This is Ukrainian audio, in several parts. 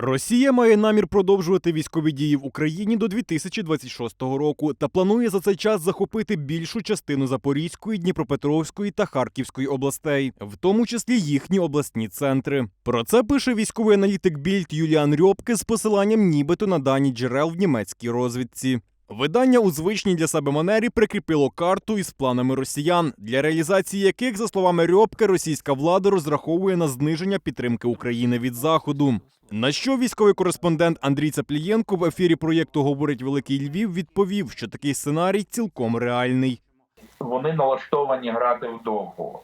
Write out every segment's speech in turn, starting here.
Росія має намір продовжувати військові дії в Україні до 2026 року та планує за цей час захопити більшу частину Запорізької, Дніпропетровської та Харківської областей, в тому числі їхні обласні центри. Про це пише військовий аналітик Більд Юліан Рьопке з посиланням нібито на дані джерел в німецькій розвідці. Видання у звичній для себе манері прикріпило карту із планами росіян, для реалізації яких, за словами Рьопке, російська влада розраховує на зниження підтримки України від заходу. На що військовий кореспондент Андрій Цаплієнко в ефірі проєкту Говорить Великий Львів відповів, що такий сценарій цілком реальний. вони налаштовані грати вдовго.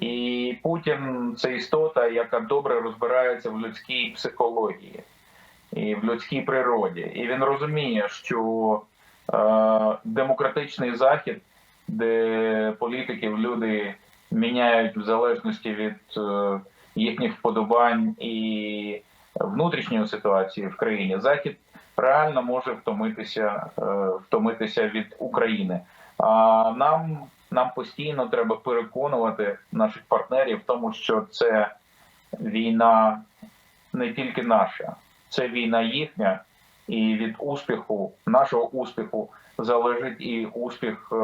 І Путін це істота, яка добре розбирається в людській психології і в людській природі. І він розуміє, що е, демократичний захід, де політиків люди міняють в залежності від е, їхніх вподобань і внутрішньої ситуації в країні, захід реально може втомитися, е, втомитися від України. А нам, нам постійно треба переконувати наших партнерів в тому, що це війна не тільки наша, це війна їхня, і від успіху, нашого успіху, залежить і успіх е,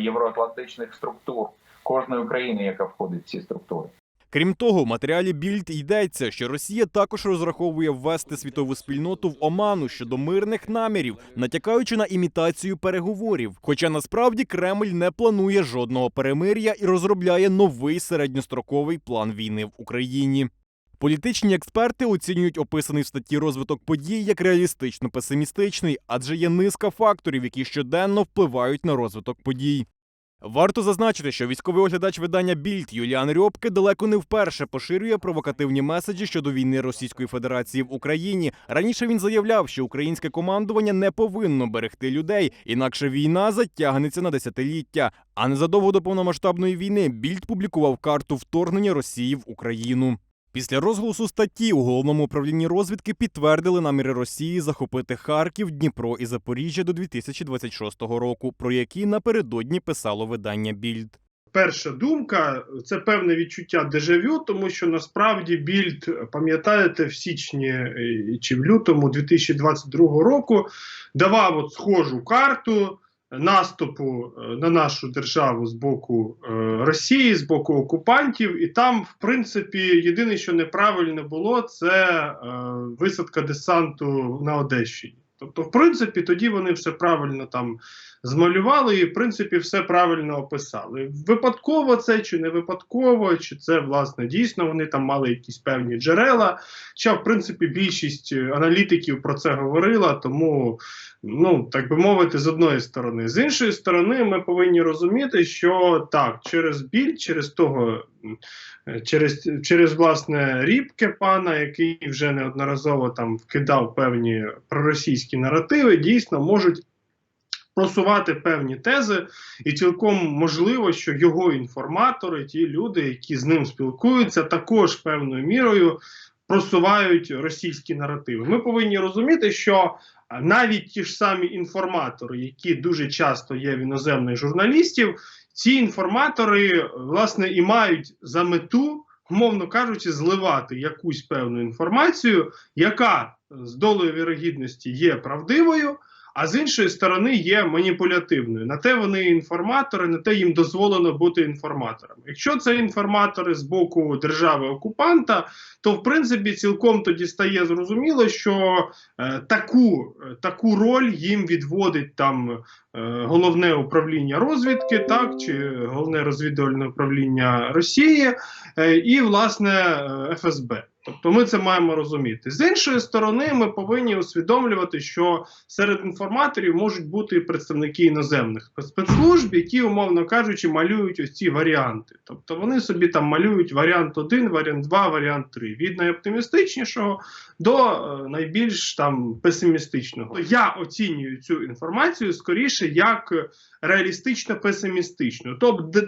євроатлантичних структур кожної країни, яка входить в ці структури. Крім того, в матеріалі Більд йдеться, що Росія також розраховує ввести світову спільноту в оману щодо мирних намірів, натякаючи на імітацію переговорів. Хоча насправді Кремль не планує жодного перемир'я і розробляє новий середньостроковий план війни в Україні. Політичні експерти оцінюють описаний в статті розвиток подій як реалістично песимістичний, адже є низка факторів, які щоденно впливають на розвиток подій. Варто зазначити, що військовий оглядач видання Більд Юліан Рьопке далеко не вперше поширює провокативні меседжі щодо війни Російської Федерації в Україні. Раніше він заявляв, що українське командування не повинно берегти людей, інакше війна затягнеться на десятиліття. А незадовго до повномасштабної війни Більд публікував карту вторгнення Росії в Україну. Після розголосу статті у головному управлінні розвідки підтвердили наміри Росії захопити Харків, Дніпро і Запоріжжя до 2026 року, про які напередодні писало видання Більд. Перша думка це певне відчуття дежавю, тому що насправді більд, пам'ятаєте, в січні е, чи в лютому 2022 року давав от схожу карту наступу е, на нашу державу з боку е, Росії, з боку окупантів, і там, в принципі, єдине, що неправильно було, це е, висадка десанту на Одещині. Тобто, в принципі, тоді вони все правильно там змалювали і, в принципі, все правильно описали. Випадково це чи не випадково, чи це власне дійсно вони там мали якісь певні джерела. Хоча, в принципі, більшість аналітиків про це говорила, тому, ну так би мовити, з одної сторони. З іншої сторони, ми повинні розуміти, що так, через біль, через того. Через через власне рібке пана, який вже неодноразово там вкидав певні проросійські наративи, дійсно можуть просувати певні тези, і цілком можливо, що його інформатори, ті люди, які з ним спілкуються, також певною мірою просувають російські наративи. Ми повинні розуміти, що навіть ті ж самі інформатори, які дуже часто є в іноземних журналістів, ці інформатори власне і мають за мету. Умовно кажучи, зливати якусь певну інформацію, яка з долею вірогідності є правдивою, а з іншої сторони є маніпулятивною. На те вони інформатори, на те їм дозволено бути інформаторами. Якщо це інформатори з боку держави-окупанта, то в принципі цілком тоді стає зрозуміло, що е, таку, е, таку роль їм відводить там головне управління розвідки, так чи головне розвідувальне управління Росії е, і власне е, ФСБ. Тобто ми це маємо розуміти. З іншої сторони, ми повинні усвідомлювати, що серед інформаторів можуть бути представники іноземних спецслужб, які, умовно кажучи, малюють ось ці варіанти. Тобто вони собі там малюють варіант 1, варіант 2, варіант 3. від найоптимістичнішого до е, найбільш там песимістичного. Я оцінюю цю інформацію скоріше як реалістично песимістично,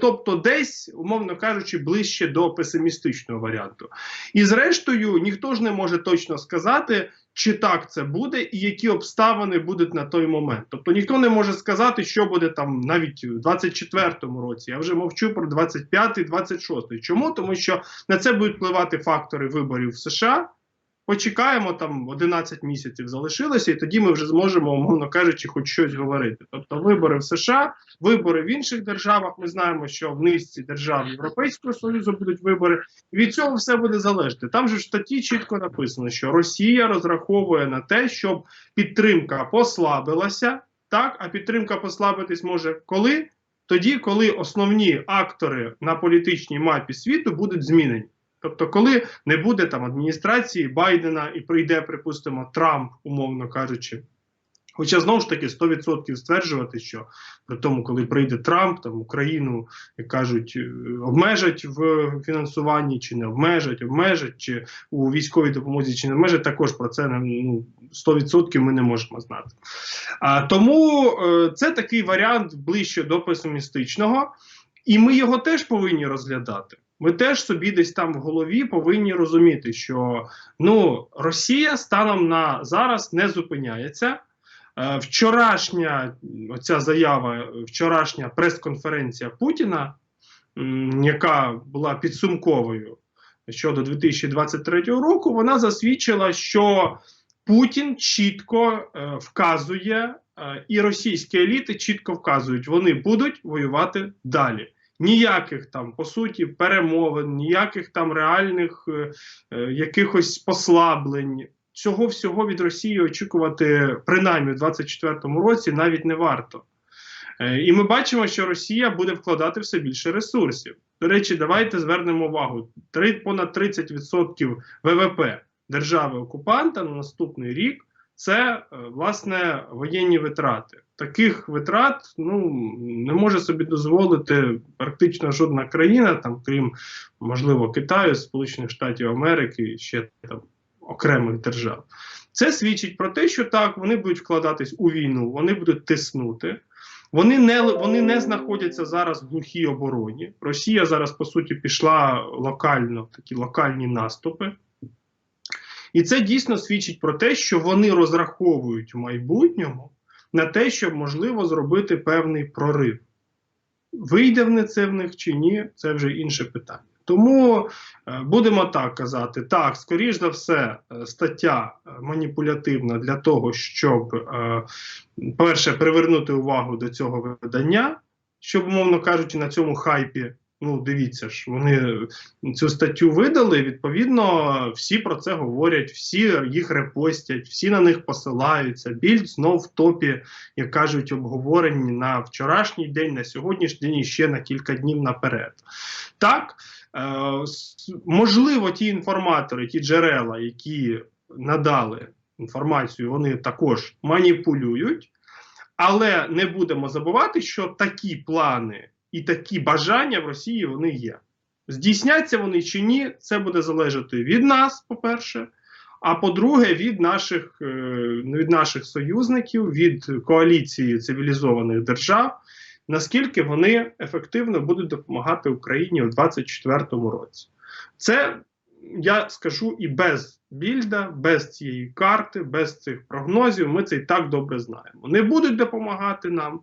тобто десь, умовно кажучи, ближче до песимістичного варіанту. І зрештою, ніхто ж не може точно сказати, чи так це буде, і які обставини будуть на той момент. Тобто ніхто не може сказати, що буде там навіть у 24-му році. Я вже мовчу про 25-й, 26-й. Чому? Тому що на це будуть впливати фактори виборів в США. Почекаємо там 11 місяців залишилося, і тоді ми вже зможемо, умовно кажучи, хоч щось говорити. Тобто вибори в США, вибори в інших державах. Ми знаємо, що в низці держав Європейського Союзу будуть вибори. І від цього все буде залежати. Там же в статті чітко написано, що Росія розраховує на те, щоб підтримка послабилася. Так, а підтримка послабитись може коли? Тоді, коли основні актори на політичній мапі світу будуть змінені. Тобто, коли не буде там адміністрації Байдена і прийде, припустимо, Трамп, умовно кажучи. Хоча знову ж таки 100% стверджувати, що при тому, коли прийде Трамп, там Україну, як кажуть, е, обмежать в фінансуванні, чи не обмежать, обмежать, чи у військовій допомозі, чи не обмежать, також про це ну, 100% ми не можемо знати. А, тому е, це такий варіант ближче до песимістичного, і ми його теж повинні розглядати. Ми теж собі десь там в голові повинні розуміти, що ну, Росія станом на зараз не зупиняється. Е, Вчорашня оця заява, вчорашня прес-конференція Путіна, яка була підсумковою щодо 2023 року, вона засвідчила, що Путін чітко е, вказує, е, і російські еліти чітко вказують, вони будуть воювати далі. Ніяких там по суті перемовин, ніяких там реальних е, е, якихось послаблень. Цього всього від Росії очікувати принаймні в 2024 році навіть не варто. Е, І ми бачимо, що Росія буде вкладати все більше ресурсів. До речі, давайте звернемо увагу: Три- понад 30% ВВП держави-окупанта на наступний рік це е, власне воєнні витрати. Таких витрат ну не може собі дозволити практично жодна країна, там крім можливо Китаю, Сполучених Штатів Америки ще там окремих держав. Це свідчить про те, що так вони будуть вкладатись у війну, вони будуть тиснути. Вони не вони не знаходяться зараз в глухій обороні. Росія зараз по суті пішла локально такі локальні наступи. І це дійсно свідчить про те, що вони розраховують в майбутньому на те, щоб можливо зробити певний прорив. Вийде в це в них чи ні, це вже інше питання. Тому е, будемо так казати: так, скоріш за все, е, стаття е, маніпулятивна для того, щоб, перше, привернути увагу до цього видання, щоб, умовно кажучи, на цьому хайпі. Ну, дивіться ж, вони цю статтю видали. Відповідно, всі про це говорять, всі їх репостять, всі на них посилаються. Більд знов в топі, як кажуть, обговорені на вчорашній день, на сьогоднішній день і ще на кілька днів наперед. Так, е, можливо, ті інформатори, ті джерела, які надали інформацію, вони також маніпулюють, але не будемо забувати, що такі плани і такі бажання в Росії вони є. Здійсняться вони чи ні, це буде залежати від нас, по-перше. А по-друге, від наших, е, від наших союзників, від коаліції цивілізованих держав, наскільки вони ефективно будуть допомагати Україні у 2024 році. Це я скажу і без більда, без цієї карти, без цих прогнозів. Ми це і так добре знаємо. Не будуть допомагати нам,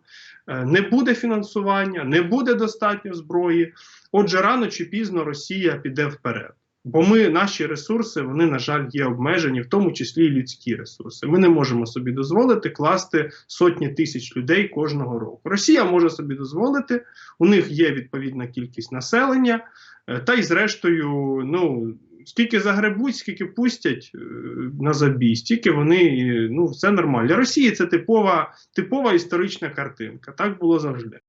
е, не буде фінансування, не буде достатньо зброї. Отже, рано чи пізно Росія піде вперед. Бо ми, наші ресурси, вони, на жаль, є обмежені, в тому числі і людські ресурси. Ми не можемо собі дозволити класти сотні тисяч людей кожного року. Росія може собі дозволити, у них є відповідна кількість населення, е, та й зрештою, ну. Скільки загребуть, скільки пустять е, на забій, стільки вони е, ну все нормально. Для Росії це типова, типова історична картинка. Так було завжди.